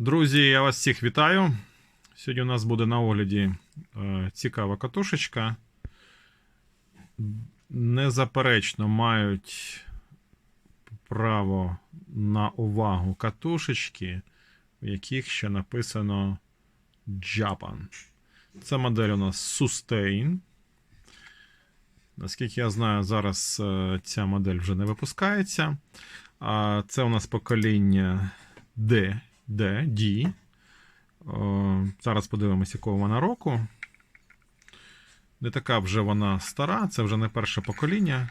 Друзі, я вас всіх вітаю. Сьогодні у нас буде на огляді е, цікава катушечка. Незаперечно мають право на увагу катушечки, в яких ще написано Japan. Це модель у нас Sustain. Наскільки я знаю, зараз е, ця модель вже не випускається. Це у нас покоління D, D, D. Зараз подивимося, якого вона року. Не така вже вона стара, це вже не перше покоління.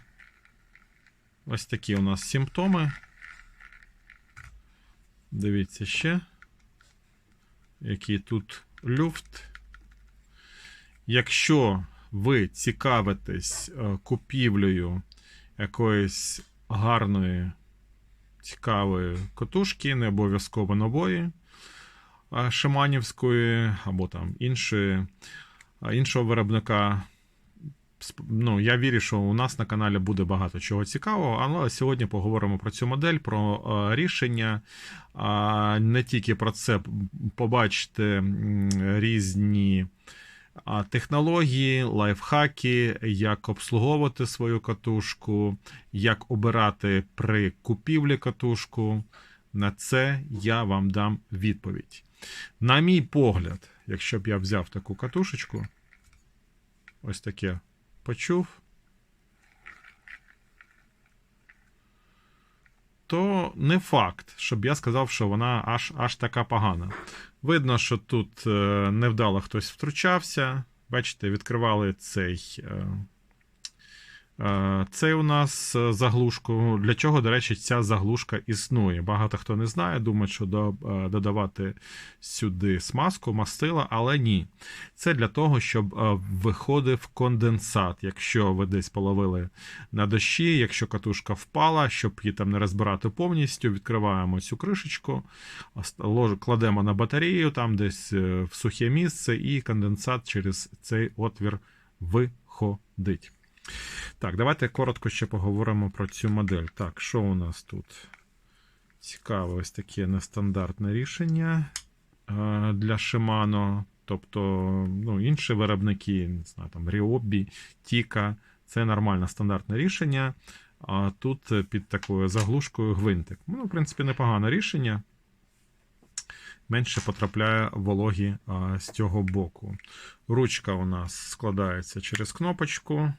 Ось такі у нас симптоми. Дивіться ще. Який тут люфт. Якщо ви цікавитесь е, купівлею якоїсь гарної, цікавої котушки, не обов'язково нової е, Шиманівської або там іншої, іншого виробника. Ну, я вірю, що у нас на каналі буде багато чого цікавого, але сьогодні поговоримо про цю модель, про рішення. Не тільки про це побачите різні технології, лайфхаки, як обслуговувати свою катушку, як обирати при купівлі катушку. На це я вам дам відповідь. На мій погляд, якщо б я взяв таку катушечку, ось таке почув, то не факт, щоб я сказав, що вона аж, аж така погана. Видно, що тут е, невдало хтось втручався. Бачите, відкривали цей. Е, е, у нас е, заглушку. Для чого, до речі, ця заглушка існує? Багато хто не знає, думає, що е, додавати сюди смазку, мастила, але ні. Це для того, щоб виходив конденсат. Якщо ви десь половили на дощі, якщо катушка впала, щоб її там не розбирати повністю, відкриваємо цю кришечку, кладемо на батарею, там десь в сухе місце, і конденсат через цей отвір виходить. Так, давайте коротко ще поговоримо про цю модель. Так, що у нас тут? Цікаве, ось таке нестандартне рішення е, для Shimano. Тобто, ну, інші виробники, не знаю, там Ryobi, Tika, це нормальне стандартне рішення. А тут під такою заглушкою гвинтик. Ну, в принципі, непогане рішення. Менше потрапляє вологі а, з цього боку. Ручка у нас складається через кнопочку.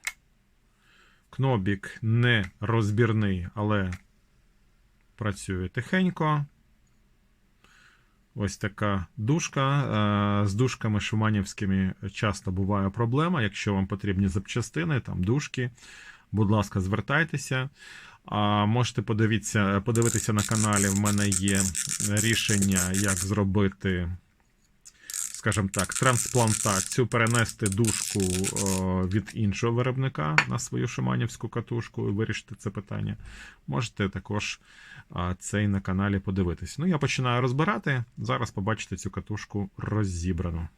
Кнобік не розбірний, але працює тихенько. Ось така дужка. Е, З дужками шуманівськими часто буває проблема. Якщо вам потрібні запчастини, там дужки, будь ласка, звертайтеся. А можете подивитися, подивитися на каналі. В мене є рішення, як зробити, скажімо так, трансплантацію, перенести дужку о, від іншого виробника на свою шиманівську катушку і вирішити це питання. Можете також цей на каналі подивитись. Ну, я починаю розбирати. Зараз побачите цю катушку розібрану.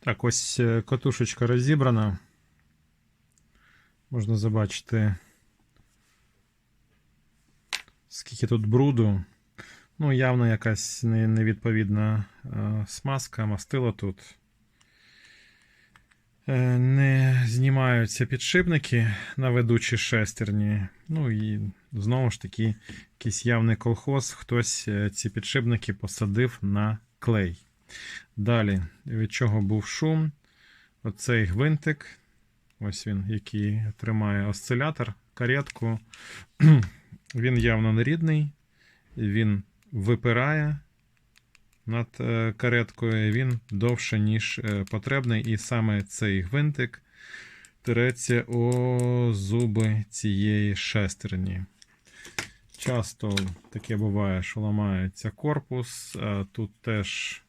Так, ось е, катушечка розібрана. Можна забачити, скільки тут бруду. Ну, явно якась невідповідна е, смазка, мастило тут. Е, Не знімаються підшипники на ведучі шестерні. Ну і знову ж таки, якийсь явний колхоз, хтось е, ці підшипники посадив на клей. Далі, від чого був шум? Оцей гвинтик. Ось він, який тримає осцилятор, каретку. Він явно не рідний, він випирає над е, кареткою, він довше, ніж е, потрібний, і саме цей гвинтик тереться о зуби цієї шестерні. Часто таке буває, що ламається корпус, е, тут теж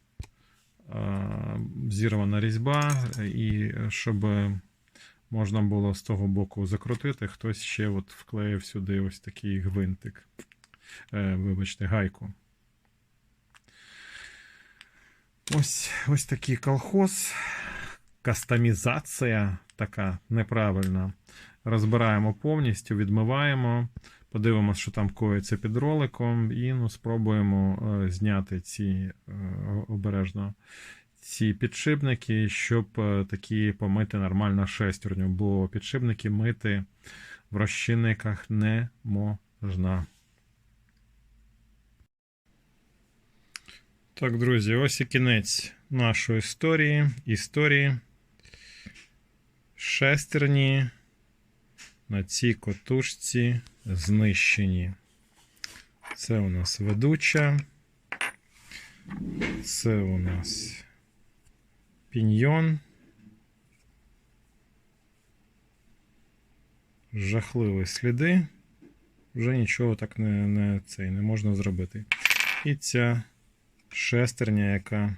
зірвана різьба, і щоб можна було з того боку закрутити, хтось ще от вклеїв сюди ось такий гвинтик. Е, вибачте, гайку. Ось, ось такий колхоз, кастомізація така неправильна. Розбираємо повністю, відмиваємо, подивимося, що там коїться під роликом, і ну, спробуємо е, зняти ці е, обережно ці підшипники, щоб е, такі помити нормально шестерню, бо підшипники мити в розчинниках не можна. Так, друзі, ось і кінець нашої історії. Історії шестерні на цій котушці знищені. Це у нас ведуча. Це у нас піньйон. Жахливі сліди. Вже нічого так не, не, цей, не можна зробити. І ця шестерня, яка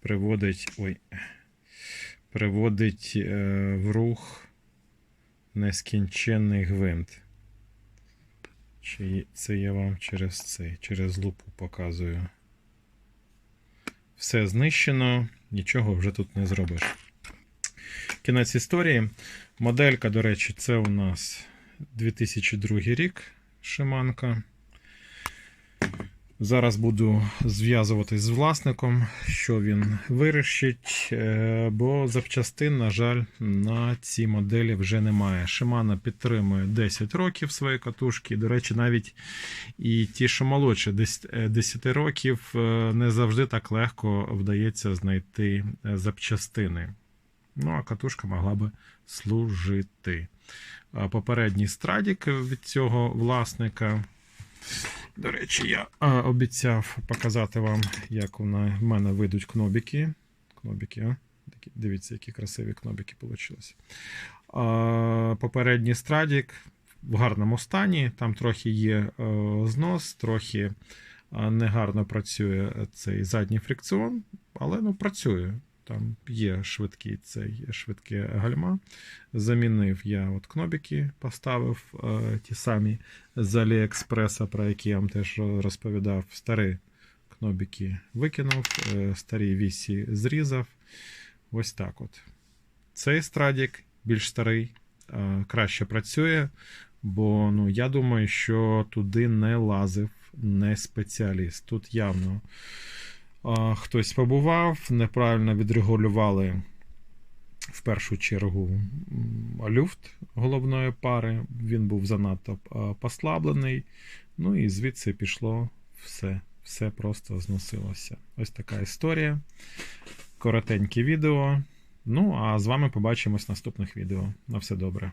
приводить. Ой, приводить е, в рух нескінченний гвинт. Чи це я вам через цей, через лупу показую. Все знищено, нічого вже тут не зробиш. Кінець історії. Моделька, до речі, це у нас 2002 рік Шиманка. Зараз буду зв'язуватись з власником, що він вирішить, е, бо запчастин, на жаль, на цій моделі вже немає. Шимана підтримує 10 років свої катушки. До речі, навіть і ті, що молодше 10 років, е, не завжди так легко вдається знайти е, запчастини. Ну, а катушка могла би служити. Попередній страдік від цього власника. До речі, я а, обіцяв показати вам, як в мене вийдуть кнобіки. Кнобіки, а? Дивіться, які красиві кнобіки вийшли. Попередній страдік в гарному стані. Там трохи є е, знос, трохи негарно працює цей задній фрикціон, але ну, працює. Там є швидкий цей швидке гальма. Замінив я от кнобіки, поставив е, ті самі з Аліекспреса, про які я вам теж розповідав. Старі кнобіки викинув, е, старі вісі зрізав. Ось так от. Цей страдік більш старий, е, краще працює, бо ну, я думаю, що туди не лазив не спеціаліст. Тут явно хтось побував, неправильно відрегулювали в першу чергу люфт головної пари. Він був занадто послаблений. Ну і звідси пішло все. Все просто зносилося. Ось така історія. Коротеньке відео. Ну, а з вами побачимось в наступних відео. На все добре.